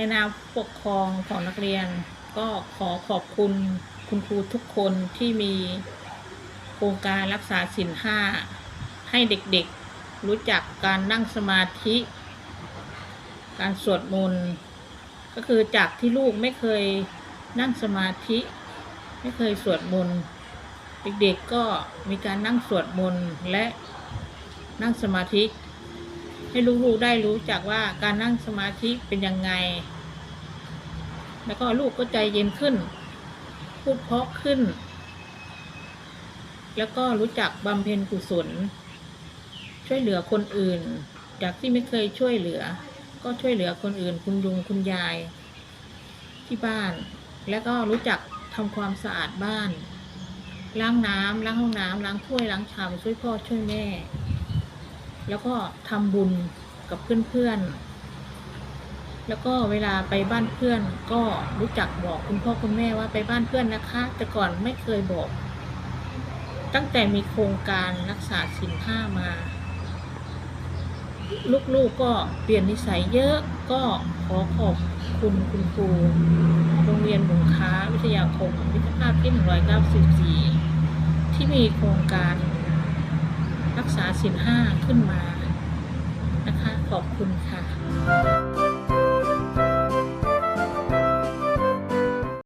ในนามปกครองของนักเรียน ก็ขอขอบคุณคุณครูทุกคนที่มีโครงการรักษาศีลห้าให้เด็กๆรู้จักการนั่งสมาธิ การสวดมนต์ก็คือจากที่ลูกไม่เคยนั่งสมาธิ ไม่เคยสวดมนต์เด็กๆก็มีการนั่งสวดมนต์และนั่งสมาธิ ให้ลูกๆได้รู้จักว่าการนั่งสมาธิเป็นยังไง แล้วก็ลูกก็ใจเย็นขึ้น พูดเพราะขึ้น แล้วก็รู้จักบำเพ็ญกุศล ช่วยเหลือคนอื่น จากที่ไม่เคยช่วยเหลือ ก็ช่วยเหลือคนอื่น คุณลุงคุณยาย ที่บ้าน แล้วก็รู้จักทำความสะอาดบ้านล้างน้ำล้างห้องน้ำล้างถ้วยล้างชามช่วยพ่อช่วยแม่ แล้วก็ทำบุญกับเพื่อนๆ แล้วก็เวลาไปบ้านเพื่อนก็รู้จักบอกคุณพ่อคุณแม่ว่าไปบ้านเพื่อนนะคะ แต่ก่อนไม่เคยบอก ตั้งแต่มีโครงการรักษาสินห้ามา ลูกๆก็เปลี่ยนนิสัยเยอะก็ขอขอบคุณคุณครูโรงเรียนบุงค้าวิทยาคมวิทยาภาพที่194ที่มีโครงการ รักษาสินห้าขึ้นมานะคะ ขอบคุณค่ะ